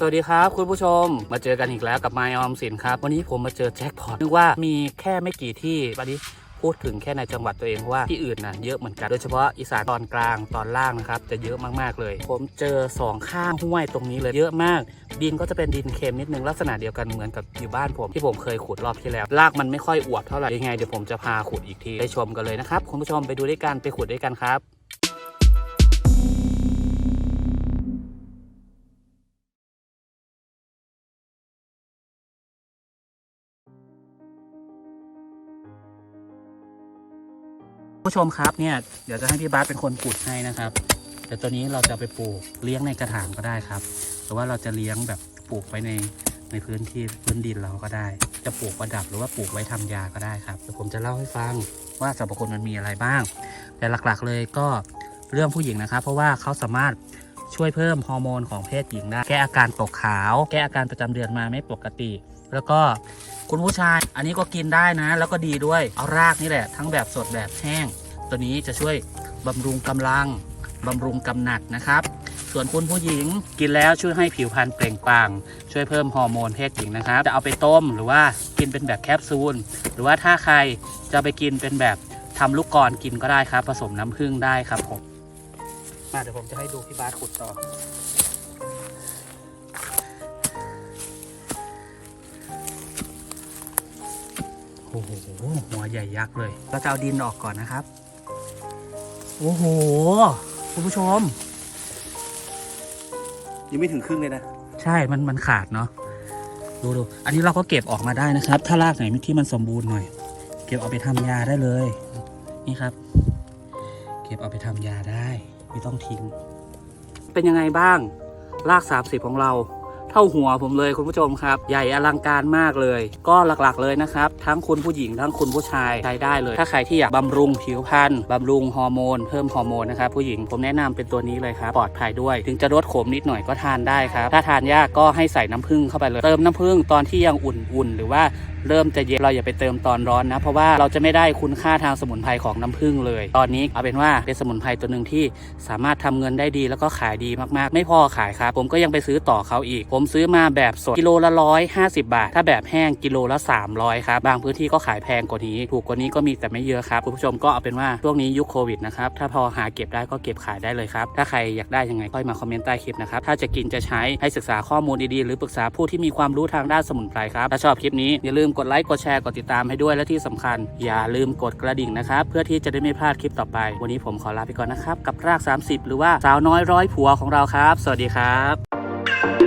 สวัสดีครับคุณผู้ชมมาเจอกันอีกแล้วกับไมออมสินครับ วันนี้ผมมาเจอแจ็คพอตนึกว่ามีแค่ไม่กี่ที่วันนี้พูดถึงแค่ในจังหวัดตัวเองเพราะว่าที่อื่นน่ะเยอะเหมือนกัน โดยเฉพาะอีสานตอนกลางตอนล่างนะครับจะเยอะมากๆเลย ผมเจอสองข้างห้วยตรงนี้เลยเยอะมาก ดินก็จะเป็นดินเค็มนิดนึงลักษณะเดียวกันเหมือนกับอยู่บ้านผมที่ผมเคยขุดรอบที่แล้วรากมันไม่ค่อยอวบเท่าไหร่ยังไงเดี๋ยวผมจะพาขุดอีกทีไปชมกันเลยนะครับคุณผู้ชมไปดูด้วยกันไปขุดด้วยกันครับ ผู้ชมครับเนี่ยเดี๋ยวจะให้พี่บาสเป็นคนขุดให้นะครับ แต่ตัวนี้เราจะไปปลูกเลี้ยงในกระถางก็ได้ครับหรือว่าเราจะเลี้ยงแบบปลูกไว้ในในพื้นที่พื้นดินเราก็ได้ จะปลูกประดับหรือว่าปลูกไว้ทำยาก็ได้ครับเดี๋ยวผมจะเล่าให้ฟังว่าสรรพคุณมันมีอะไรบ้าง แต่หลักๆเลยก็เรื่องผู้หญิงนะครับ เพราะว่าเขาสามารถช่วยเพิ่มฮอร์โมนของเพศหญิงได้ แก้อาการตกขาว แก้อาการประจำเดือนมาไม่ปกติ แล้วก็ คุณผู้ชาย อันนี้ก็กินได้นะ แล้วก็ดีด้วย เอารากนี่แหละ ทั้งแบบสดแบบแห้ง ตัวนี้จะช่วยบำรุงกำลังบำรุงกำหนัดนะครับ ส่วนคุณผู้หญิงกินแล้วช่วยให้ผิวพรรณเปล่งปลั่งช่วยเพิ่มฮอร์โมนเพศหญิงนะครับ จะเอาไปต้มหรือว่ากินเป็นแบบแคปซูล หรือว่าถ้าใครจะไปกินเป็นแบบทำลูกกลอนกินก็ได้ครับ ผสมน้ำผึ้งได้ครับผมมาเดี๋ยวผมจะให้ดูพี่บาสขุดต่อ โอ้โหหัวใหญ่ยักษ์เลยเราจะเอาดินออกก่อนนะครับ โอ้โห คุณผู้ชม ยังไม่ถึงครึ่งเลยนะ ใช่มันมันขาดเนาะดูดูอันนี้เราก็เก็บออกมาได้นะครับ ถ้ารากไหนที่มันสมบูรณ์หน่อย เก็บเอาไปทำยาได้เลย นี่ครับ เก็บเอาไปทำยาได้ ไม่ต้องทิ้ง เป็นยังไงบ้าง ราก30ของเรา เท่าหัวผมเลยคุณผู้ชมครับ ใหญ่อลังการมากเลย ก็หลักๆเลยนะครับ ทั้งคุณผู้หญิงทั้งคุณผู้ชายใช้ได้เลย ถ้าใครที่อยากบำรุงผิวพรรณบำรุงฮอร์โมนเพิ่มฮอร์โมนนะครับผู้หญิงผมแนะนำเป็นตัวนี้เลยครับปลอดภัยด้วย ถึงจะลดขมนิดหน่อยก็ทานได้ครับถ้าทานยากก็ให้ใส่น้ำผึ้งเข้าไปเลย เติมน้ำผึ้งตอนที่ยังอุ่นๆหรือว่าเริ่มจะเย็นเราอย่าไปเติมตอนร้อนนะ เพราะว่าเราจะไม่ได้คุณค่าทางสมุนไพรของน้ำผึ้งเลย ตอนนี้เอาเป็นว่าเป็นสมุนไพรตัวหนึ่งที่สามารถทำเงินได้ดีแล้วก็ขายดีมากๆ ไม่พอขายครับผมก็ยังไปซื้อต่อเขาอีก ผมซื้อมาแบบสดกิโลละร้อยห้าสิบาท ถ้าแบบแห้งกิโลละ 300ครับบางพื้นที่ก็ขายแพงกว่านี้ ถูกกว่านี้ก็มีแต่ไม่เยอะครับคุณผู้ชมก็เอาเป็นว่าช่วงนี้ยุคโควิดนะครับถ้าพอหาเก็บได้ก็เก็บขายได้เลยครับถ้าใครอยากได้ยังไงค่อยมาคอมเมนต์ใต้คลิปนะครับถ้าจะกินจะใช้ให้ศึกษาข้อมูลดีๆหรือปรึกษาผู้ที่มีความรู้ทางด้านสมุนไพรครับถ้าชอบคลิปนี้อย่าลืมกดไลค์กดแชร์กดติดตามให้ด้วยและที่สำคัญ อย่าลืมกดกระดิ่งนะครับ เพื่อที่จะได้ไม่พลาดคลิปต่อไป วันนี้ผมขอลาไปก่อนนะครับ กับราก 30 หรือว่าสาวน้อยร้อยผัวของเราครับ สวัสดีครับ